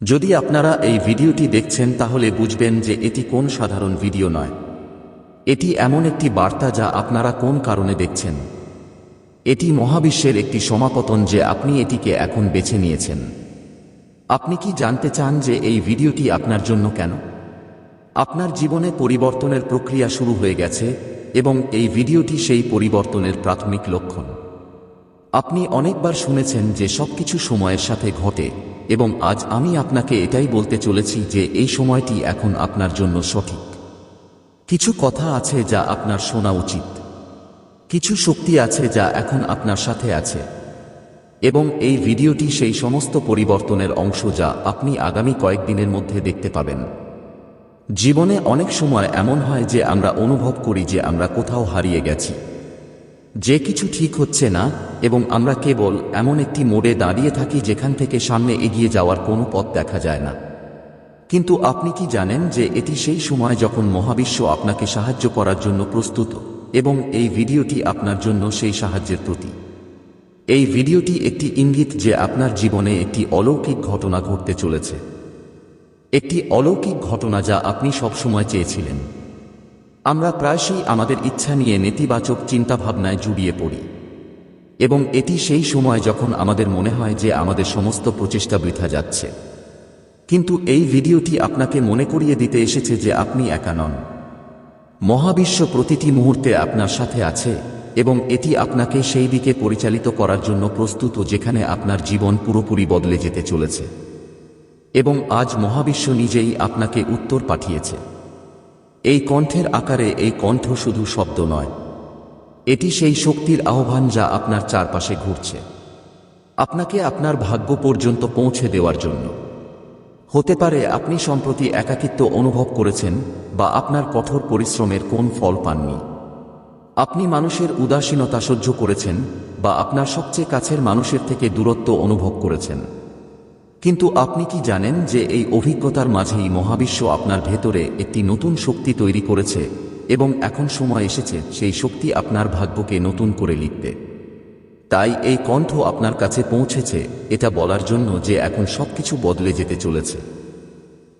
যদি আপনারা এই ভিডিওটি দেখছেন, তাহলে বুঝবেন যে এটি কোন সাধারণ ভিডিও নয়। এটি এমন একটি বার্তা যা আপনারা কোন কারণে দেখছেন? এটি মহাবিশ্বের একটি সমাপতন যে আপনি এটিকে এখন বেছে নিয়েছেন। আপনি কি জানতে চান যে এই ভিডিওটি আপনার জন্য কেন? আপনার জীবনে পরিবর্তনের প্রক্রিয়া শুরু হয়ে গেছে এবং এই ভিডিওটি সেই পরিবর্তনের প্রাথমিক লক্ষণ। আপনি অনেকবার শুনেছেন যে সবকিছু সময়ের সাথে ঘটে এবং আজ আমি আপনাকে এটাই বলতে চলেছি যে এই সময়টি এখন আপনার জন্য সঠিক। কিছু কথা আছে যা আপনার শোনা উচিত। কিছু শক্তি আছে যা এখন আপনার সাথে আছে। এবং এই ভিডিওটি সেই সমস্ত পরিবর্তনের অংশ যা আপনি আগামী কয়েকদিনের মধ্যে দেখতে পাবেন। জীবনে অনেক সময় এমন হয় যে আমরা অনুভব করি যে আমরা কোথাও হারিয়ে গেছি। যে কিছু ঠিক হচ্ছে না, এবং আমরা কেবল এমন একটি মোড়ে দাঁড়িয়ে থাকি যেখান থেকে সামনে এগিয়ে যাওয়ার কোনো পথ দেখা যায় না। কিন্তু আপনি কি জানেন যে এটি সেই সময় যখন মহাবিশ্ব আপনাকে সাহায্য করার জন্য প্রস্তুত, এবং এই ভিডিওটি আপনার জন্য সেই সাহায্যের প্রতি। এই ভিডিওটি একটি ইঙ্গিত যে আপনার জীবনে একটি অলৌকিক ঘটনা ঘটতে চলেছে। একটি অলৌকিক ঘটনা যা আপনি সবসময় চেয়েছিলেন। আমরা প্রায়শই আমাদের ইচ্ছা নিয়ে নেতিবাচক চিন্তাভাবনায় জুড়িয়ে পড়ি। এবং এটি সেই সময় যখন আমাদের মনে হয় যে আমাদের সমস্ত প্রচেষ্টা বৃথা যাচ্ছে। কিন্তু এই ভিডিওটি আপনাকে মনে করিয়ে দিতে এসেছে যে আপনি একা নন। মহাবিশ্ব প্রতিটি মুহূর্তে আপনার সাথে আছে এবং এটি আপনাকে সেই দিকে পরিচালিত করার জন্য প্রস্তুত যেখানে আপনার জীবন পুরোপুরি বদলে যেতে চলেছে। এবং আজ মহাবিশ্ব নিজেই আপনাকে উত্তর পাঠিয়েছে। এই কণ্ঠের আকারে এই কণ্ঠ শুধু শব্দ নয়। এটি সেই শক্তির আহ্বান যা আপনার চারপাশে ঘুরছে। আপনাকে আপনার ভাগ্য পর্যন্ত পৌঁছে দেওয়ার জন্য। হতে পারে আপনি সম্প্রতি একাকিত্ব অনুভব করেছেন বা আপনার কঠোর পরিশ্রমের কোন ফল পাননি। আপনি মানুষের উদাসীনতা সহ্য করেছেন বা আপনার সবচেয়ে কাছের মানুষের থেকে দূরত্ব অনুভব করেছেন। কিন্তু আপনি কি জানেন যে এই অভিজ্ঞতার মাঝেই মহাবিশ্ব আপনার ভেতরে একটি নতুন শক্তি তৈরি করেছে এবং এখন সময় এসেছে সেই শক্তি আপনার ভাগ্যকে নতুন করে লিখতে? তাই এই কণ্ঠ আপনার কাছে পৌঁছেছে, এটা বলার জন্য যে এখন সবকিছু বদলে যেতে চলেছে।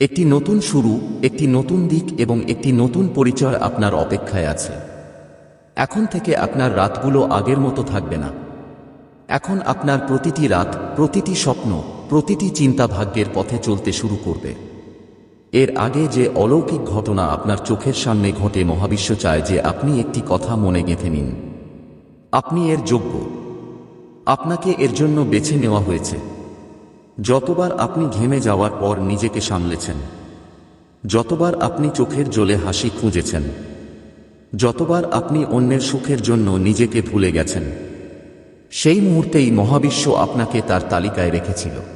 একটি নতুন শুরু, একটি নতুন দিক এবং একটি নতুন পরিচয় আপনার অপেক্ষায় আছে। এখন থেকে আপনার রাতগুলো আগের মতো থাকবে না। এখন আপনার প্রতিটি রাত, প্রতিটি স্বপ্ন প্রতিটি চিন্তা ভাগ্যের পথে চলতে শুরু করবে। এর আগে যে অলৌকিক ঘটনা আপনার চোখের সামনে ঘটে, মহাবিশ্ব চায় যে আপনি একটি কথা মনে গেঁথে নিন। আপনি এর যোগ্য। আপনাকে এর জন্য বেছে নেওয়া হয়েছে। যতবার আপনি ঘেমে যাওয়ার পর নিজেকে সামলেছেন, যতবার আপনি চোখের জলে হাসি খুঁজেছেন, যতবার আপনি অন্যের সুখের জন্য নিজেকে ভুলে গেছেন, সেই মুহূর্তেই মহাবিশ্ব আপনাকে তার তালিকায় রেখেছিল।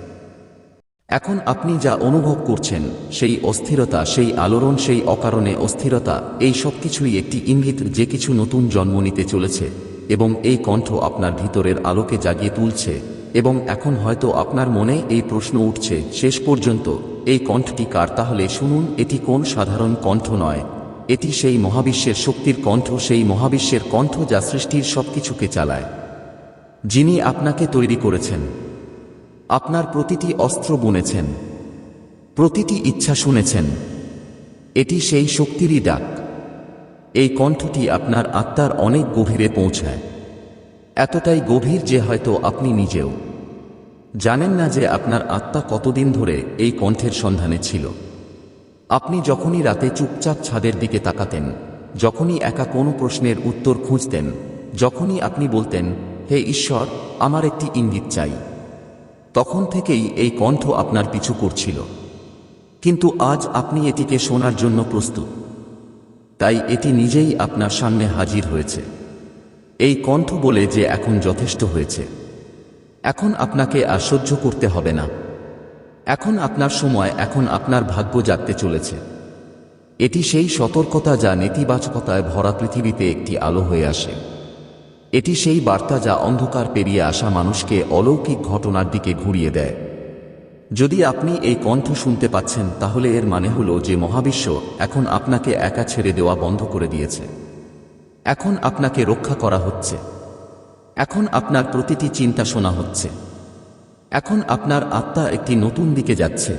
এখন আপনি যা অনুভব করছেন, সেই অস্থিরতা, সেই আলোড়ন, সেই অকারণে অস্থিরতা, এই সব কিছুই একটি ইঙ্গিত যে কিছু নতুন জন্ম নিতে চলেছে এবং এই কণ্ঠ আপনার ভিতরের আলোকে জাগিয়ে তুলছে এবং এখন হয়তো আপনার মনে এই প্রশ্ন উঠছে, শেষ পর্যন্ত এই কণ্ঠটি কার? তাহলে শুনুন, এটি কোন সাধারণ কণ্ঠ নয়। এটি সেই মহাবিশ্বের শক্তির কণ্ঠ, সেই মহাবিশ্বের কণ্ঠ যা সৃষ্টির সব কিছুকে চালায়। যিনি আপনাকে তৈরি করেছেন। আপনার প্রতিটি অস্ত্র বুনেছেন, প্রতিটি ইচ্ছা শুনেছেন, এটি সেই শক্তিরই ডাক। এই কণ্ঠটি আপনার আত্মার অনেক গভীরে পৌঁছায়। এতটাই গভীর যে হয়তো আপনি নিজেও। জানেন না যে আপনার আত্মা কতদিন ধরে এই কণ্ঠের সন্ধানে ছিল। আপনি যখনই রাতে চুপচাপ ছাদের দিকে তাকাতেন, যখনই একা কোনো প্রশ্নের উত্তর খুঁজতেন, যখনই আপনি বলতেন, হে ঈশ্বর, আমার একটি ইঙ্গিত চাই। তখন থেকেই এই কণ্ঠ আপনার পিছু করছিল। কিন্তু আজ আপনি এটিকে শোনার জন্য প্রস্তুত। তাই এটি নিজেই আপনার সামনে হাজির হয়েছে। এই কণ্ঠ বলে যে এখন যথেষ্ট হয়েছে। এখন আপনাকে আর সহ্য করতে হবে না। এখন আপনার সময়, এখন আপনার ভাগ্য জাগতে চলেছে। এটি সেই সতর্কতা যা নেতিবাচকতায় ভরা পৃথিবীতে একটি আলো হয়ে আসে। এটি সেই বার্তা যা অন্ধকার পেরিয়ে আসা মানুষকে অলৌকিক ঘটনার দিকে ঘুরিয়ে দেয়। যদি আপনি এই কণ্ঠ শুনতে পাচ্ছেন, তাহলে এর মানে হলো যে মহাবিশ্ব এখন আপনাকে একা ছেড়ে দেওয়া বন্ধ করে দিয়েছে। এখন আপনাকে রক্ষা করা হচ্ছে। এখন আপনার প্রতিটি চিন্তা শোনা হচ্ছে। এখন আপনার আত্মা একটি নতুন দিকে যাচ্ছে।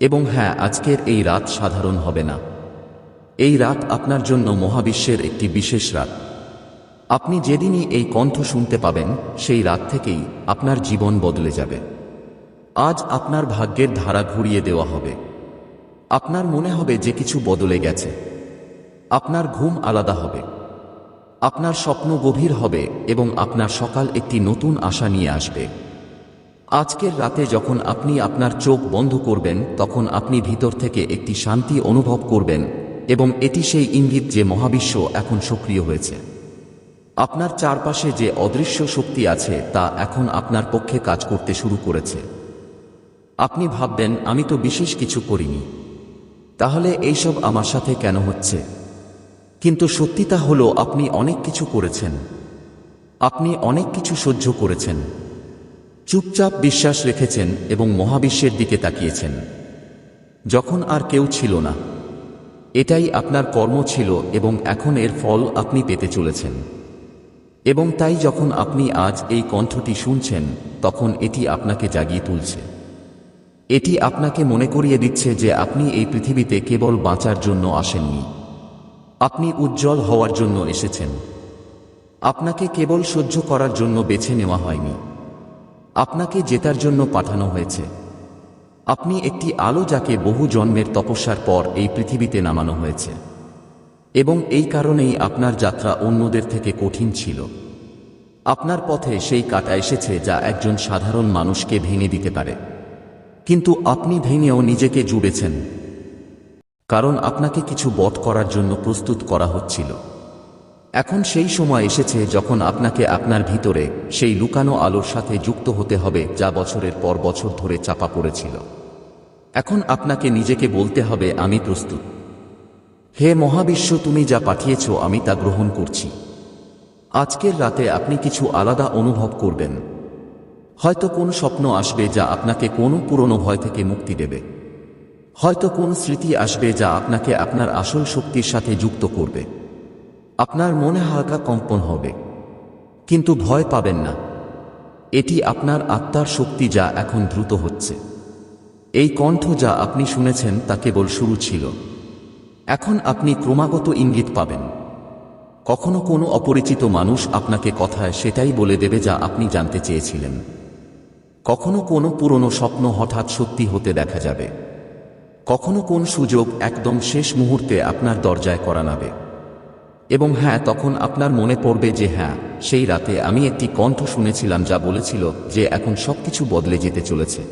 এবং হ্যাঁ আজকের এই রাত সাধারণ হবে না। এই রাত আপনার জন্য মহাবিশ্বের একটি বিশেষ রাত। আপনি যেদিনই এই কণ্ঠ শুনতে পাবেন, সেই রাত থেকেই আপনার জীবন বদলে যাবে। আজ আপনার ভাগ্যের ধারা ঘুরিয়ে দেওয়া হবে। আপনার মনে হবে যে কিছু বদলে গেছে। আপনার ঘুম আলাদা হবে। আপনার স্বপ্ন গভীর হবে এবং আপনার সকাল একটি নতুন আশা নিয়ে আসবে। আজকের রাতে যখন আপনি আপনার চোখ বন্ধ করবেন, তখন আপনি ভিতর থেকে একটি শান্তি অনুভব করবেন এবং এটি সেই ইঙ্গিত যে মহাবিশ্ব এখন সক্রিয় হয়েছে। আপনার চারপাশে যে অদৃশ্য শক্তি আছে তা এখন আপনার পক্ষে কাজ করতে শুরু করেছে। আপনি ভাববেন, আমি তো বিশেষ কিছু করিনি। তাহলে এইসব আমার সাথে কেন হচ্ছে? কিন্তু সত্যিটা হলো, আপনি অনেক কিছু করেছেন। আপনি অনেক কিছু সহ্য করেছেন। চুপচাপ বিশ্বাস রেখেছেন এবং মহাবিশ্বের দিকে তাকিয়েছেন। যখন আর কেউ ছিল না। এটাই আপনার কর্ম ছিল এবং এখন এর ফল আপনি পেতে চলেছেন। এবং তাই যখন আপনি আজ এই কণ্ঠটি শুনছেন, তখন এটি আপনাকে জাগিয়ে তুলছে। এটি আপনাকে মনে করিয়ে দিচ্ছে যে আপনি এই পৃথিবীতে কেবল বাঁচার জন্য আসেননি। আপনি উজ্জ্বল হওয়ার জন্য এসেছেন। আপনাকে কেবল সহ্য করার জন্য বেছে নেওয়া হয়নি। আপনাকে জেতার জন্য পাঠানো হয়েছে। আপনি একটি আলো যাকে বহু জন্মের তপস্যার পর এই পৃথিবীতে নামানো হয়েছে। এবং এই কারণেই আপনার যাত্রা অন্যদের থেকে কঠিন ছিল। আপনার পথে সেই কাটা এসেছে যা একজন সাধারণ মানুষকে ভেঙে দিতে পারে। কিন্তু আপনি ভেঙেও নিজেকে জুড়েছেন। কারণ আপনাকে কিছু বধ করার জন্য প্রস্তুত করা হচ্ছিল। এখন সেই সময় এসেছে যখন আপনাকে আপনার ভিতরে সেই লুকানো আলোর সাথে যুক্ত হতে হবে যা বছরের পর বছর ধরে চাপা পড়েছিল। এখন আপনাকে নিজেকে বলতে হবে, আমি প্রস্তুত। হে মহাবিশ্ব, তুমি যা পাঠিয়েছ, আমি তা গ্রহণ করছি। আজকের রাতে আপনি কিছু আলাদা অনুভব করবেন। হয়তো কোন স্বপ্ন আসবে যা আপনাকে কোনো পুরনো ভয় থেকে মুক্তি দেবে। হয়তো কোন স্মৃতি আসবে যা আপনাকে আপনার আসল শক্তির সাথে যুক্ত করবে। আপনার মনে হালকা কম্পন হবে। কিন্তু ভয় পাবেন না। এটি আপনার আত্মার শক্তি যা এখন দ্রুত হচ্ছে। এই কণ্ঠ যা আপনি শুনেছেন তা কেবল শুরু ছিল। এখন আপনি ক্রমাগত ইঙ্গিত পাবেন। কখনো কোনো অপরিচিত মানুষ আপনাকে কথায় সেটাই বলে দেবে যা আপনি জানতে চেয়েছিলেন। কখনো কোনো পুরনো স্বপ্ন হঠাৎ সত্যি হতে দেখা যাবে। কখনো কোন সুযোগ একদম শেষ মুহূর্তে আপনার দরজায় করা নাবে এবং হ্যাঁ তখন আপনার মনে পড়বে যে হ্যাঁ সেই রাতে আমি একটি কণ্ঠ শুনেছিলাম যা বলেছিল যে এখন সবকিছু বদলে যেতে চলেছে।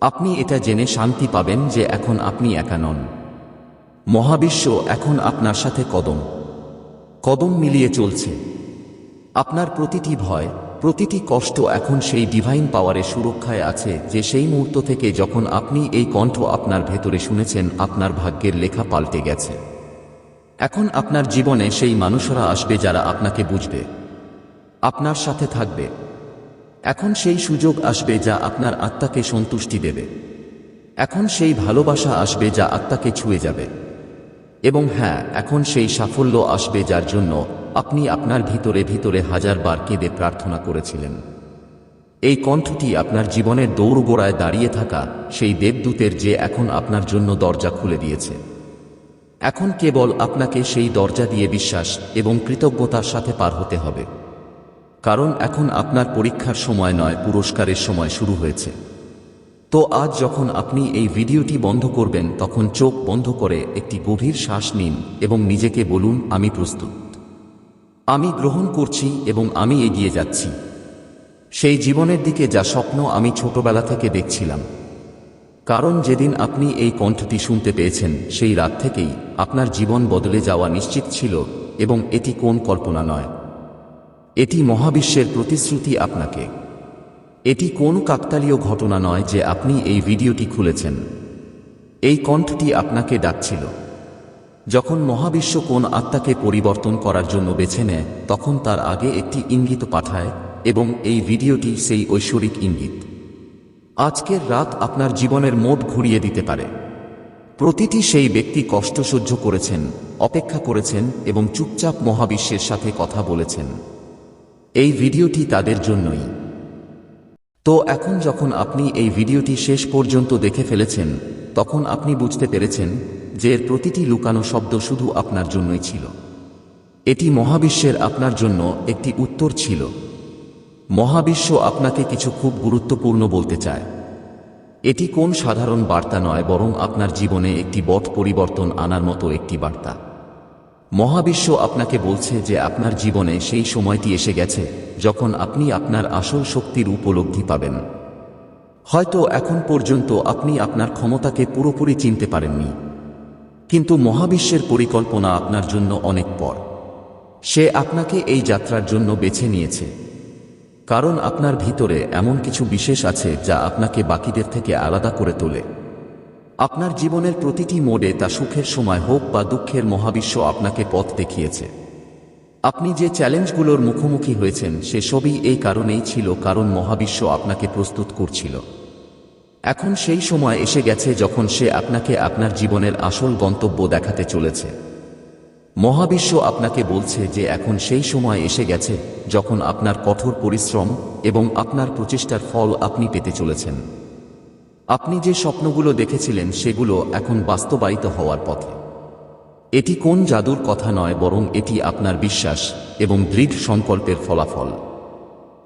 আপনি এটা জেনে শান্তি পাবেন যে এখন আপনি একা নন। মহাবিশ্ব এখন আপনার সাথে কদম। কদম মিলিয়ে চলছে। আপনার প্রতিটি ভয়, প্রতিটি কষ্ট এখন সেই ডিভাইন পাওয়ারের সুরক্ষায় আছে যে সেই মুহূর্ত থেকে যখন আপনি এই কণ্ঠ আপনার ভেতরে শুনেছেন, আপনার ভাগ্যের লেখা পাল্টে গেছে। এখন আপনার জীবনে সেই মানুষরা আসবে যারা আপনাকে বুঝবে। আপনার সাথে থাকবে। এখন সেই সুযোগ আসবে যা আপনার আত্মাকে সন্তুষ্টি দেবে। এখন সেই ভালোবাসা আসবে যা আত্মাকে ছুঁয়ে যাবে। এবং হ্যাঁ এখন সেই সাফল্য আসবে যার জন্য আপনি আপনার ভিতরে ভিতরে হাজারবার কেঁদে প্রার্থনা করেছিলেন। এই কণ্ঠটি আপনার জীবনের দৌড়গোড়ায় দাঁড়িয়ে থাকা সেই দেবদূতের যে এখন আপনার জন্য দরজা খুলে দিয়েছে। এখন কেবল আপনাকে সেই দরজা দিয়ে বিশ্বাস এবং কৃতজ্ঞতার সাথে পার হতে হবে। কারণ এখন আপনার পরীক্ষার সময় নয়, পুরস্কারের সময় শুরু হয়েছে। তো আজ যখন আপনি এই ভিডিওটি বন্ধ করবেন, তখন চোখ বন্ধ করে একটি গভীর শ্বাস নিন এবং নিজেকে বলুন, আমি প্রস্তুত। আমি গ্রহণ করছি এবং আমি এগিয়ে যাচ্ছি। সেই জীবনের দিকে যা স্বপ্ন আমি ছোটবেলা থেকে দেখছিলাম। কারণ যেদিন আপনি এই কণ্ঠটি শুনতে পেয়েছেন, সেই রাত থেকেই আপনার জীবন বদলে যাওয়া নিশ্চিত ছিল এবং এটি কোন কল্পনা নয়। এটি মহাবিশ্বের প্রতিশ্রুতি আপনাকে। এটি কোন কাকতালীয় ঘটনা নয় যে আপনি এই ভিডিওটি খুলেছেন। এই কণ্ঠটি আপনাকে ডাকছিল। যখন মহাবিশ্ব কোন আত্মাকে পরিবর্তন করার জন্য বেছে নেয়, তখন তার আগে একটি ইঙ্গিত পাঠায় এবং এই ভিডিওটি সেই ঐশ্বরিক ইঙ্গিত। আজকের রাত আপনার জীবনের মোট ঘুরিয়ে দিতে পারে। প্রতিটি সেই ব্যক্তি কষ্ট সহ্য করেছেন, অপেক্ষা করেছেন এবং চুপচাপ মহাবিশ্বের সাথে কথা বলেছেন। এই ভিডিওটি তাদের জন্যই। তো এখন যখন আপনি এই ভিডিওটি শেষ পর্যন্ত দেখে ফেলেছেন, তখন আপনি বুঝতে পেরেছেন যে এর প্রতিটি লুকানো শব্দ শুধু আপনার জন্যই ছিল। এটি মহাবিশ্বের আপনার জন্য একটি উত্তর ছিল। মহাবিশ্ব আপনাকে কিছু খুব গুরুত্বপূর্ণ বলতে চায়। এটি কোন সাধারণ বার্তা নয়, বরং আপনার জীবনে একটি বট পরিবর্তন আনার মতো একটি বার্তা। মহাবিশ্ব আপনাকে বলছে যে আপনার জীবনে সেই সময়টি এসে গেছে, যখন আপনি আপনার আসল শক্তির উপলব্ধি পাবেন। হয়তো এখন পর্যন্ত আপনি আপনার ক্ষমতাকে পুরোপুরি চিনতে পারেননি। কিন্তু মহাবিশ্বের পরিকল্পনা আপনার জন্য অনেক পর। সে আপনাকে এই যাত্রার জন্য বেছে নিয়েছে। কারণ আপনার ভিতরে এমন কিছু বিশেষ আছে যা আপনাকে বাকিদের থেকে আলাদা করে তোলে। আপনার জীবনের প্রতিটি মোড়ে তা সুখের সময় হোক বা দুঃখের মহাবিশ্ব আপনাকে পথ দেখিয়েছে। আপনি যে চ্যালেঞ্জগুলোর মুখোমুখি হয়েছেন সে সবই এই কারণেই ছিল কারণ মহাবিশ্ব আপনাকে প্রস্তুত করছিল। এখন সেই সময় এসে গেছে যখন সে আপনাকে আপনার জীবনের আসল গন্তব্য দেখাতে চলেছে। মহাবিশ্ব আপনাকে বলছে যে এখন সেই সময় এসে গেছে যখন আপনার কঠোর পরিশ্রম এবং আপনার প্রচেষ্টার ফল আপনি পেতে চলেছেন। আপনি যে স্বপ্নগুলো দেখেছিলেন সেগুলো এখন বাস্তবায়িত হওয়ার পথে। এটি কোন জাদুর কথা নয়, বরং এটি আপনার বিশ্বাস এবং দৃঢ় সংকল্পের ফলাফল।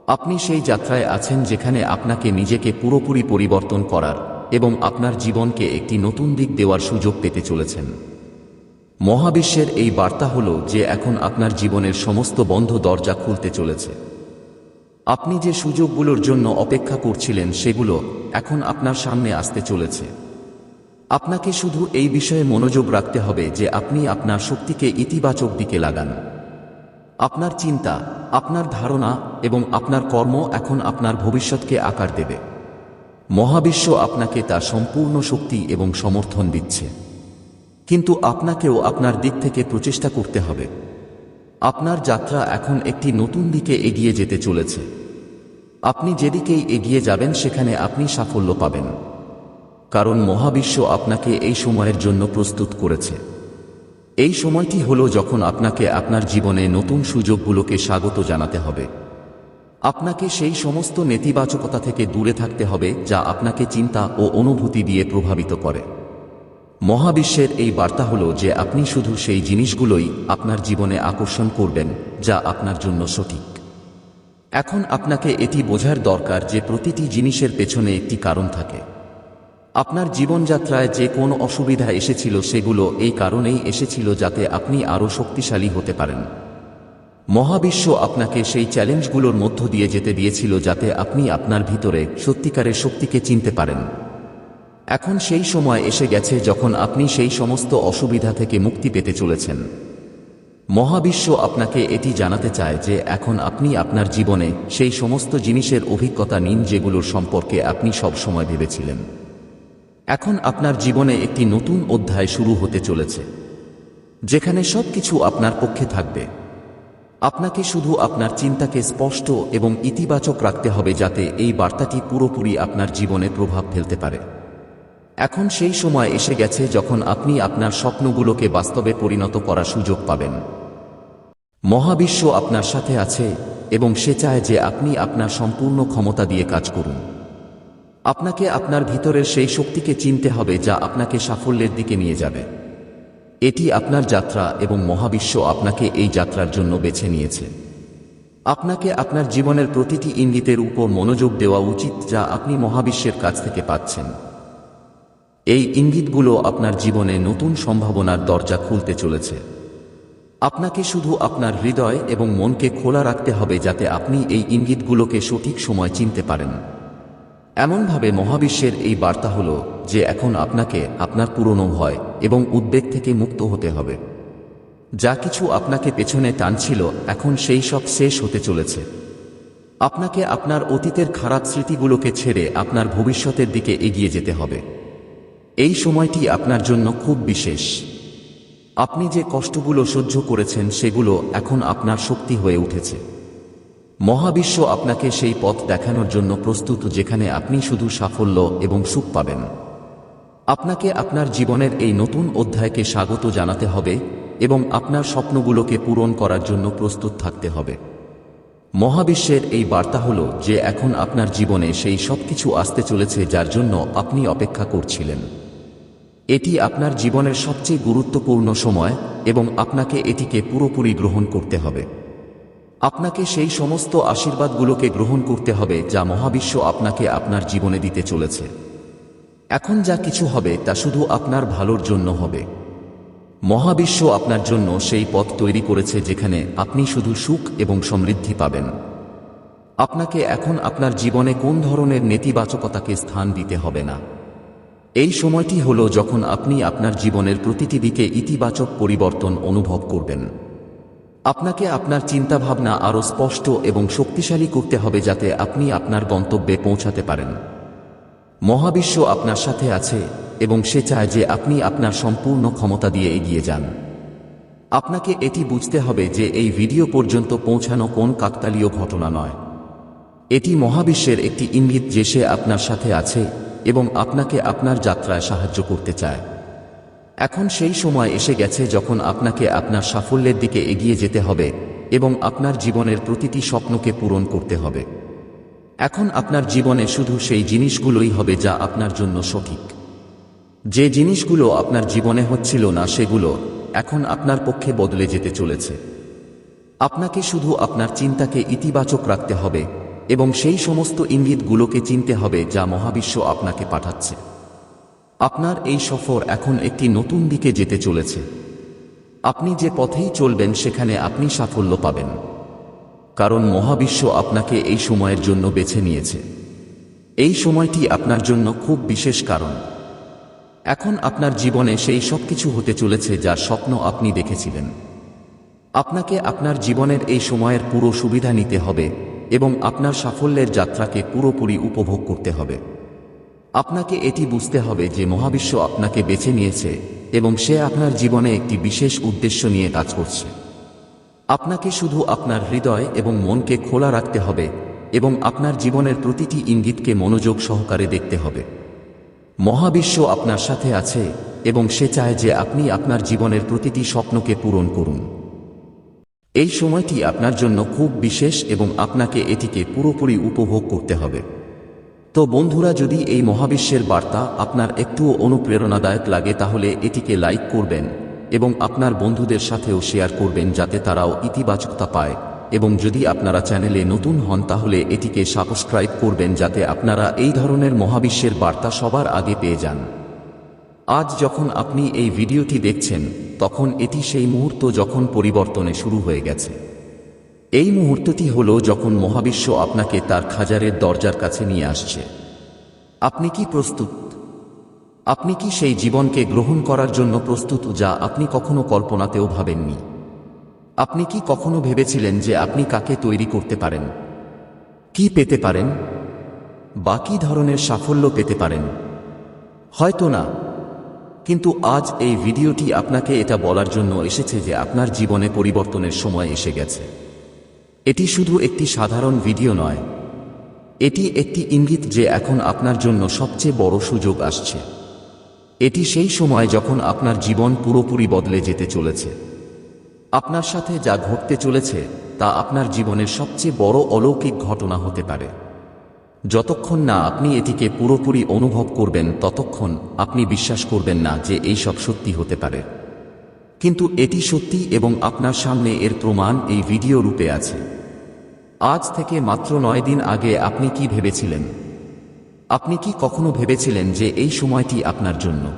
আপনি সেই যাত্রায় আছেন যেখানে আপনাকে নিজেকে পুরোপুরি পরিবর্তন করার এবং আপনার জীবনকে একটি নতুন দিক দেওয়ার সুযোগ পেতে চলেছেন। মহাবিশ্বের এই বার্তা হল যে এখন আপনার জীবনের সমস্ত বন্ধ দরজা খুলতে চলেছে। আপনি যে সুযোগগুলোর জন্য অপেক্ষা করছিলেন সেগুলো এখন আপনার সামনে আসতে চলেছে। আপনাকে শুধু এই বিষয়ে মনোযোগ রাখতে হবে যে আপনি আপনার শক্তিকে ইতিবাচক দিকে লাগান। আপনার চিন্তা, আপনার ধারণা এবং আপনার কর্ম এখন আপনার ভবিষ্যৎকে আকার দেবে। মহাবিশ্ব আপনাকে তার সম্পূর্ণ শক্তি এবং সমর্থন দিচ্ছে। কিন্তু আপনাকেও আপনার দিক থেকে প্রচেষ্টা করতে হবে। আপনার যাত্রা এখন একটি নতুন দিকে এগিয়ে যেতে চলেছে। আপনি যেদিকেই এগিয়ে যাবেন সেখানে আপনি সাফল্য পাবেন। কারণ মহাবিশ্ব আপনাকে এই সময়ের জন্য প্রস্তুত করেছে। এই সময়টি হলো যখন আপনাকে আপনার জীবনে নতুন সুযোগগুলোকে স্বাগত জানাতে হবে। আপনাকে সেই সমস্ত নেতিবাচকতা থেকে দূরে থাকতে হবে যা আপনাকে চিন্তা ও অনুভূতি দিয়ে প্রভাবিত করে। মহাবিশ্বের এই বার্তা হল যে আপনি শুধু সেই জিনিসগুলোই আপনার জীবনে আকর্ষণ করবেন যা আপনার জন্য সঠিক। এখন আপনাকে এটি বোঝার দরকার যে প্রতিটি জিনিসের পেছনে একটি কারণ থাকে। আপনার জীবনযাত্রায় যে কোন অসুবিধা এসেছিল সেগুলো এই কারণেই এসেছিল যাতে আপনি আরও শক্তিশালী হতে পারেন। মহাবিশ্ব আপনাকে সেই চ্যালেঞ্জগুলোর মধ্য দিয়ে যেতে দিয়েছিল যাতে আপনি আপনার ভিতরে সত্যিকারের শক্তিকে চিনতে পারেন। এখন সেই সময় এসে গেছে যখন আপনি সেই সমস্ত অসুবিধা থেকে মুক্তি পেতে চলেছেন। মহাবিশ্ব আপনাকে এটি জানাতে চায় যে এখন আপনি আপনার জীবনে সেই সমস্ত জিনিসের অভিজ্ঞতা নিন যেগুলোর সম্পর্কে আপনি সব সময় ভেবেছিলেন। এখন আপনার জীবনে একটি নতুন অধ্যায় শুরু হতে চলেছে, যেখানে সবকিছু আপনার পক্ষে থাকবে। আপনাকে শুধু আপনার চিন্তাকে স্পষ্ট এবং ইতিবাচক রাখতে হবে যাতে এই বার্তাটি পুরোপুরি আপনার জীবনে প্রভাব ফেলতে পারে। এখন সেই সময় এসে গেছে যখন আপনি আপনার স্বপ্নগুলোকে বাস্তবে পরিণত করার সুযোগ পাবেন। মহাবিশ্ব আপনার সাথে আছে এবং সে চায় যে আপনি আপনার সম্পূর্ণ ক্ষমতা দিয়ে কাজ করুন। আপনাকে আপনার ভিতরের সেই শক্তিকে চিনতে হবে যা আপনাকে সাফল্যের দিকে নিয়ে যাবে। এটি আপনার যাত্রা এবং মহাবিশ্ব আপনাকে এই যাত্রার জন্য বেছে নিয়েছে। আপনাকে আপনার জীবনের প্রতিটি ইঙ্গিতের উপর মনোযোগ দেওয়া উচিত যা আপনি মহাবিশ্বের কাছ থেকে পাচ্ছেন। এই ইঙ্গিতগুলো আপনার জীবনে নতুন সম্ভাবনার দরজা খুলতে চলেছে। আপনাকে শুধু আপনার হৃদয় এবং মনকে খোলা রাখতে হবে যাতে আপনি এই ইঙ্গিতগুলোকে সঠিক সময় চিনতে পারেন। এমনভাবে মহাবিশ্বের এই বার্তা হল যে এখন আপনাকে আপনার পুরনো ভয় এবং উদ্বেগ থেকে মুক্ত হতে হবে। যা কিছু আপনাকে পেছনে টানছিল এখন সেই সব শেষ হতে চলেছে। আপনাকে আপনার অতীতের খারাপ স্মৃতিগুলোকে ছেড়ে আপনার ভবিষ্যতের দিকে এগিয়ে যেতে হবে। এই সময়টি আপনার জন্য খুব বিশেষ। আপনি যে কষ্টগুলো সহ্য করেছেন সেগুলো এখন আপনার শক্তি হয়ে উঠেছে। মহাবিশ্ব আপনাকে সেই পথ দেখানোর জন্য প্রস্তুত যেখানে আপনি শুধু সাফল্য এবং সুখ পাবেন। আপনাকে আপনার জীবনের এই নতুন অধ্যায়কে স্বাগত জানাতে হবে এবং আপনার স্বপ্নগুলোকে পূরণ করার জন্য প্রস্তুত থাকতে হবে। মহাবিশ্বের এই বার্তা হল যে এখন আপনার জীবনে সেই সব কিছু আসতে চলেছে যার জন্য আপনি অপেক্ষা করছিলেন। এটি আপনার জীবনের সবচেয়ে গুরুত্বপূর্ণ সময় এবং আপনাকে এটিকে পুরোপুরি গ্রহণ করতে হবে। আপনাকে সেই সমস্ত আশীর্বাদগুলোকে গ্রহণ করতে হবে যা মহাবিশ্ব আপনাকে আপনার জীবনে দিতে চলেছে। এখন যা কিছু হবে তা শুধু আপনার ভালোর জন্য হবে। মহাবিশ্ব আপনার জন্য সেই পথ তৈরি করেছে যেখানে আপনি শুধু সুখ এবং সমৃদ্ধি পাবেন। আপনাকে এখন আপনার জীবনে কোন ধরনের নেতিবাচকতাকে স্থান দিতে হবে না। এই সময়টি হল যখন আপনি আপনার জীবনের প্রতিটি দিকে ইতিবাচক পরিবর্তন অনুভব করবেন। আপনাকে আপনার চিন্তাভাবনা আরও স্পষ্ট এবং শক্তিশালী করতে হবে যাতে আপনি আপনার গন্তব্যে পৌঁছাতে পারেন। মহাবিশ্ব আপনার সাথে আছে এবং সে চায় যে আপনি আপনার সম্পূর্ণ ক্ষমতা দিয়ে এগিয়ে যান। আপনাকে এটি বুঝতে হবে যে এই ভিডিও পর্যন্ত পৌঁছানো কোন কাকতালীয় ঘটনা নয়। এটি মহাবিশ্বের একটি ইঙ্গিত যে সে আপনার সাথে আছে এবং আপনাকে আপনার যাত্রায় সাহায্য করতে চায়। এখন সেই সময় এসে গেছে যখন আপনাকে আপনার সাফল্যের দিকে এগিয়ে যেতে হবে এবং আপনার জীবনের প্রতিটি স্বপ্নকে পূরণ করতে হবে। এখন আপনার জীবনে শুধু সেই জিনিসগুলোই হবে যা আপনার জন্য সঠিক। যে জিনিসগুলো আপনার জীবনে হচ্ছিল না সেগুলো এখন আপনার পক্ষে বদলে যেতে চলেছে। আপনাকে শুধু আপনার চিন্তাকে ইতিবাচক রাখতে হবে এবং সেই সমস্ত ইঙ্গিতগুলোকে চিনতে হবে যা মহাবিশ্ব আপনাকে পাঠাচ্ছে। আপনার এই সফর এখন একটি নতুন দিকে যেতে চলেছে। আপনি যে পথেই চলবেন সেখানে আপনি সাফল্য পাবেন। কারণ মহাবিশ্ব আপনাকে এই সময়ের জন্য বেছে নিয়েছে। এই সময়টি আপনার জন্য খুব বিশেষ কারণ। এখন আপনার জীবনে সেই সব কিছু হতে চলেছে যার স্বপ্ন আপনি দেখেছিলেন। আপনাকে আপনার জীবনের এই সময়ের পুরো সুবিধা নিতে হবে এবং আপনার সাফল্যের যাত্রাকে পুরোপুরি উপভোগ করতে হবে। আপনাকে এটি বুঝতে হবে যে মহাবিশ্ব আপনাকে বেছে নিয়েছে এবং সে আপনার জীবনে একটি বিশেষ উদ্দেশ্য নিয়ে কাজ করছে। আপনাকে শুধু আপনার হৃদয় এবং মনকে খোলা রাখতে হবে এবং আপনার জীবনের প্রতিটি ইঙ্গিতকে মনোযোগ সহকারে দেখতে হবে। মহাবিশ্ব আপনার সাথে আছে এবং সে চায় যে আপনি আপনার জীবনের প্রতিটি স্বপ্নকে পূরণ করুন। এই সময়টি আপনার জন্য খুব বিশেষ এবং আপনাকে এটিকে পুরোপুরি উপভোগ করতে হবে। তো বন্ধুরা, যদি এই মহাবিশ্বের বার্তা আপনার একটুও অনুপ্রেরণাদায়ক লাগে, তাহলে এটিকে লাইক করবেন এবং আপনার বন্ধুদের সাথেও শেয়ার করবেন, যাতে তারাও ইতিবাচকতা পায়। এবং যদি আপনারা চ্যানেলে নতুন হন, তাহলে এটিকে সাবস্ক্রাইব করবেন, যাতে আপনারা এই ধরনের মহাবিশ্বের বার্তা সবার আগে পেয়ে যান। আজ যখন আপনি এই ভিডিওটি দেখছেন, তখন এটি সেই মুহূর্ত যখন পরিবর্তনে শুরু হয়ে গেছে। এই মুহূর্তটি হল যখন মহাবিশ্ব আপনাকে তার খাজারের দরজার কাছে নিয়ে আসছে। আপনি কি প্রস্তুত? আপনি কি সেই জীবনকে গ্রহণ করার জন্য প্রস্তুত যা আপনি কখনো কল্পনাতেও ভাবেননি? আপনি কি কখনো ভেবেছিলেন যে আপনি কাকে তৈরি করতে পারেন? কি পেতে পারেন? বা কী ধরনের সাফল্য পেতে পারেন? হয়তো না। কিন্তু আজ এই ভিডিওটি আপনাকে এটা বলার জন্য এসেছে যে আপনার জীবনে পরিবর্তনের সময় এসে গেছে। এটি শুধু একটি সাধারণ ভিডিও নয়। এটি একটি ইঙ্গিত যে এখন আপনার জন্য সবচেয়ে বড় সুযোগ আসছে। এটি সেই সময় যখন আপনার জীবন পুরোপুরি বদলে যেতে চলেছে। আপনার সাথে যা ঘটতে চলেছে তা আপনার জীবনের সবচেয়ে বড় অলৌকিক ঘটনা হতে পারে। যতক্ষণ না আপনি এটিকে পুরোপুরি অনুভব করবেন, ততক্ষণ আপনি বিশ্বাস করবেন না যে এই সব সত্যি হতে পারে। কিন্তু এটি সত্যি এবং আপনার সামনে এর প্রমাণ এই ভিডিও রূপে আছে। আজ থেকে মাত্র নয় দিন আগে আপনি কি ভেবেছিলেন? আপনি কি কখনো ভেবেছিলেন যে এই সময়টি আপনার জন্য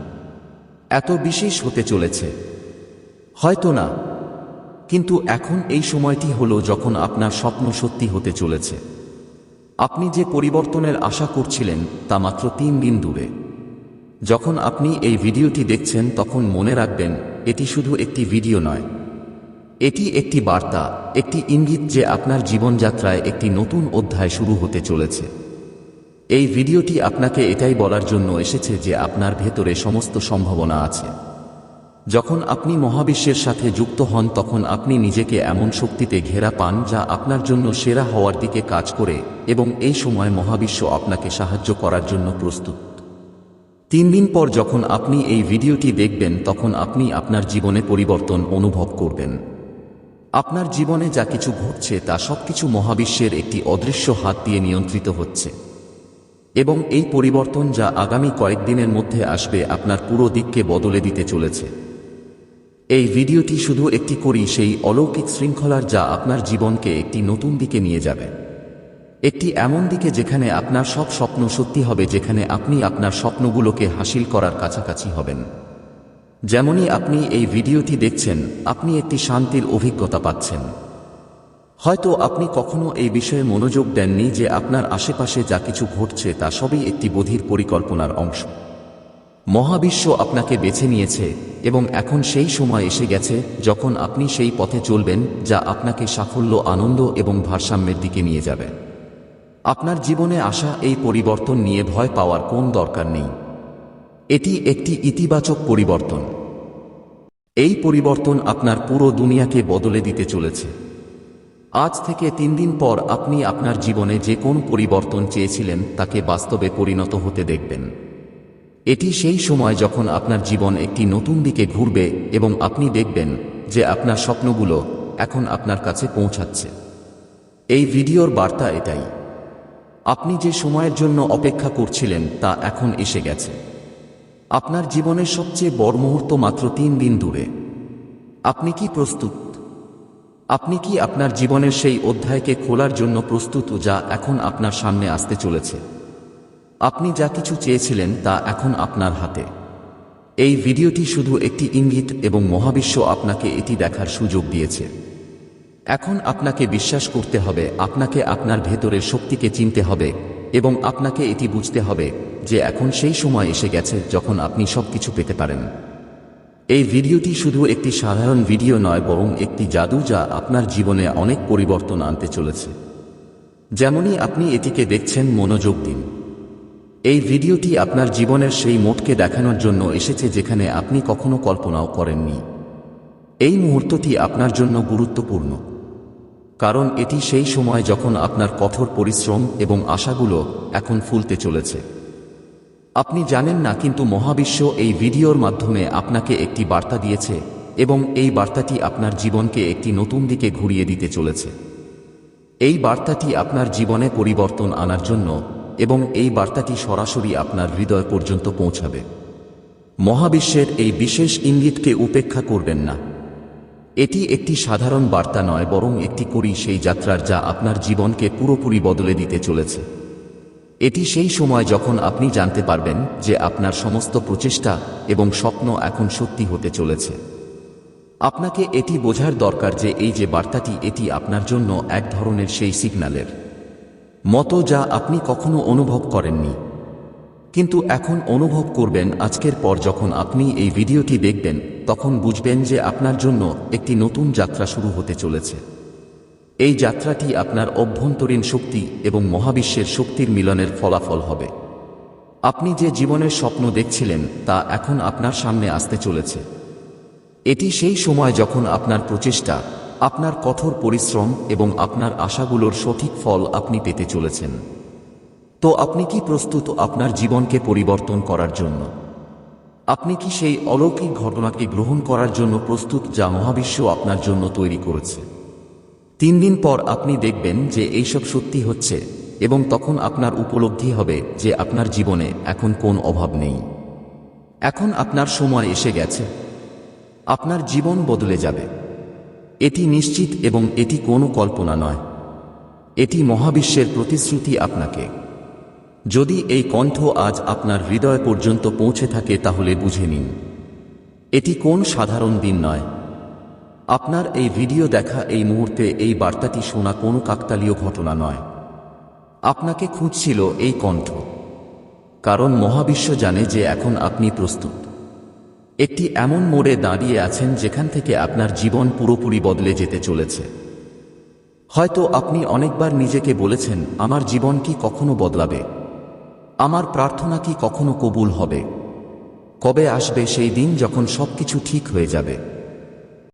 এত বিশেষ হতে চলেছে? হয়তো না। কিন্তু এখন এই সময়টি হলো যখন আপনার স্বপ্ন সত্যি হতে চলেছে। আপনি যে পরিবর্তনের আশা করছিলেন তা মাত্র তিন দিন দূরে। যখন আপনি এই ভিডিওটি দেখছেন তখন মনে রাখবেন, এটি শুধু একটি ভিডিও নয়। এটি একটি বার্তা, একটি ইঙ্গিত যে আপনার জীবনযাত্রায় একটি নতুন অধ্যায় শুরু হতে চলেছে। এই ভিডিওটি আপনাকে এটাই বলার জন্য এসেছে যে আপনার ভেতরে সমস্ত সম্ভাবনা আছে। যখন আপনি মহাবিশ্বের সাথে যুক্ত হন, তখন আপনি নিজেকে এমন শক্তিতে ঘেরা পান যা আপনার জন্য সেরা হওয়ার দিকে কাজ করে এবং এই সময় মহাবিশ্ব আপনাকে সাহায্য করার জন্য প্রস্তুত। তিন দিন পর যখন আপনি এই ভিডিওটি দেখবেন, তখন আপনি আপনার জীবনে পরিবর্তন অনুভব করবেন। আপনার জীবনে যা কিছু ঘটছে, তা সবকিছু মহাবিশ্বের একটি অদৃশ্য হাত দিয়ে নিয়ন্ত্রিত হচ্ছে। এবং এই পরিবর্তন যা আগামী কয়েকদিনের মধ্যে আসবে, আপনার পুরো দিককে বদলে দিতে চলেছে। এই ভিডিওটি শুধু একটি করি সেই অলৌকিক শৃঙ্খলার যা আপনার জীবনকে একটি নতুন দিকে নিয়ে যাবে। একটি এমন দিকে যেখানে আপনার সব স্বপ্ন সত্যি হবে, যেখানে আপনি আপনার স্বপ্নগুলোকে হাসিল করার কাছাকাছি হবেন। যেমনই আপনি এই ভিডিওটি দেখছেন, আপনি একটি শান্তির অভিজ্ঞতা পাচ্ছেন। হয়তো আপনি কখনো এই বিষয়ে মনোযোগ দেননি যে আপনার আশেপাশে যা কিছু ঘটছে তা সবই একটি বধির পরিকল্পনার অংশ। মহাবিশ্ব আপনাকে বেছে নিয়েছে এবং এখন সেই সময় এসে গেছে যখন আপনি সেই পথে চলবেন যা আপনাকে সাফল্য, আনন্দ এবং ভারসাম্যের দিকে নিয়ে যাবে। আপনার জীবনে আসা এই পরিবর্তন নিয়ে ভয় পাওয়ার কোন দরকার নেই। এটি একটি ইতিবাচক পরিবর্তন। এই পরিবর্তন আপনার পুরো দুনিয়াকে বদলে দিতে চলেছে। আজ থেকে তিন দিন পর আপনি আপনার জীবনে যে কোন পরিবর্তন চেয়েছিলেন তাকে বাস্তবে পরিণত হতে দেখবেন। এটি সেই সময় যখন আপনার জীবন একটি নতুন দিকে ঘুরবে এবং আপনি দেখবেন যে আপনার স্বপ্নগুলো এখন আপনার কাছে পৌঁছাচ্ছে। এই ভিডিওর বার্তা এটাই। আপনি যে সময়ের জন্য অপেক্ষা করছিলেন তা এখন এসে গেছে। আপনার জীবনের সবচেয়ে বড় মুহূর্ত মাত্র তিন দিন দূরে। আপনি কি প্রস্তুত? আপনি কি আপনার জীবনের সেই অধ্যায়কে খোলার জন্য প্রস্তুত যা এখন আপনার সামনে আসতে চলেছে? আপনি যা কিছু চেয়েছিলেন তা এখন আপনার হাতে। এই ভিডিওটি শুধু একটি ইঙ্গিত এবং মহাবিশ্ব আপনাকে এটি দেখার সুযোগ দিয়েছে। এখন আপনাকে বিশ্বাস করতে হবে, আপনাকে আপনার ভেতরের শক্তিকে চিনতে হবে এবং আপনাকে এটি বুঝতে হবে যে এখন সেই সময় এসে গেছে যখন আপনি সবকিছু পেতে পারেন। এই ভিডিওটি শুধু একটি সাধারণ ভিডিও নয়, বরং একটি জাদু যা আপনার জীবনে অনেক পরিবর্তন আনতে চলেছে। যেমনই আপনি এটিকে দেখছেন, মনোযোগ দিন। এই ভিডিওটি আপনার জীবনের সেই মোটকে দেখানোর জন্য এসেছে যেখানে আপনি কখনো কল্পনাও করেননি। এই মুহূর্তটি আপনার জন্য গুরুত্বপূর্ণ। কারণ এটি সেই সময় যখন আপনার কঠোর পরিশ্রম এবং আশাগুলো এখন ফুলতে চলেছে। আপনি জানেন না কিন্তু মহাবিশ্ব এই ভিডিওর মাধ্যমে আপনাকে একটি বার্তা দিয়েছে এবং এই বার্তাটি আপনার জীবনকে একটি নতুন দিকে ঘুরিয়ে দিতে চলেছে। এই বার্তাটি আপনার জীবনে পরিবর্তন আনার জন্য এবং এই বার্তাটি সরাসরি আপনার হৃদয় পর্যন্ত পৌঁছাবে। মহাবিশ্বের এই বিশেষ ইঙ্গিতকে উপেক্ষা করবেন না। এটি একটি সাধারণ বার্তা নয়, বরং একটি করি সেই যাত্রার যা আপনার জীবনকে পুরোপুরি বদলে দিতে চলেছে। এটি সেই সময় যখন আপনি জানতে পারবেন যে আপনার সমস্ত প্রচেষ্টা এবং স্বপ্ন এখন সত্যি হতে চলেছে। আপনাকে এটি বোঝার দরকার যে এই যে বার্তাটি, এটি আপনার জন্য এক ধরনের সেই সিগন্যালের। মতো যা আপনি কখনো অনুভব করেননি। কিন্তু এখন অনুভব করবেন আজকের পর যখন আপনি এই ভিডিওটি দেখবেন, তখন বুঝবেন যে আপনার জন্য একটি নতুন যাত্রা শুরু হতে চলেছে। এই যাত্রাটি আপনার অভ্যন্তরীণ শক্তি এবং মহাবিশ্বের শক্তির মিলনের ফলাফল হবে। আপনি যে জীবনের স্বপ্ন দেখছিলেন, তা এখন আপনার সামনে আসতে চলেছে। এটি সেই সময় যখন আপনার প্রচেষ্টা আপনার কঠোর পরিশ্রম এবং আপনার আশাগুলোর সঠিক ফল আপনি পেতে চলেছেন। তো আপনি কি প্রস্তুত আপনার জীবনকে পরিবর্তন করার জন্য? আপনি কি সেই অলৌকিক ঘটনাকে গ্রহণ করার জন্য প্রস্তুত যা মহাবিশ্ব আপনার জন্য তৈরি করেছে? তিন দিন পর আপনি দেখবেন যে এইসব সত্যি হচ্ছে এবং তখন আপনার উপলব্ধি হবে যে আপনার জীবনে এখন কোন অভাব নেই। এখন আপনার সময় এসে গেছে। আপনার জীবন বদলে যাবে। এটি নিশ্চিত এবং এটি কোনো কল্পনা নয়। এটি মহাবিশ্বের প্রতিশ্রুতি আপনাকে। যদি এই কণ্ঠ আজ আপনার হৃদয় পর্যন্ত পৌঁছে থাকে তাহলে বুঝে নিন। এটি কোন সাধারণ দিন নয়। আপনার এই ভিডিও দেখা এই মুহূর্তে এই বার্তাটি শোনা কোনো কাকতালীয় ঘটনা নয়। আপনাকে খুঁজছিল এই কণ্ঠ। কারণ মহাবিশ্ব জানে যে এখন আপনি প্রস্তুত। একটি এমন মোড়ে দাঁড়িয়ে আছেন যেখান থেকে আপনার জীবন পুরোপুরি বদলে যেতে চলেছে। হয়তো আপনি অনেকবার নিজেকে বলেছেন, আমার জীবন কি কখনো বদলাবে? আমার প্রার্থনা কি কখনো কবুল হবে? কবে আসবে সেই দিন যখন সবকিছু ঠিক হয়ে যাবে?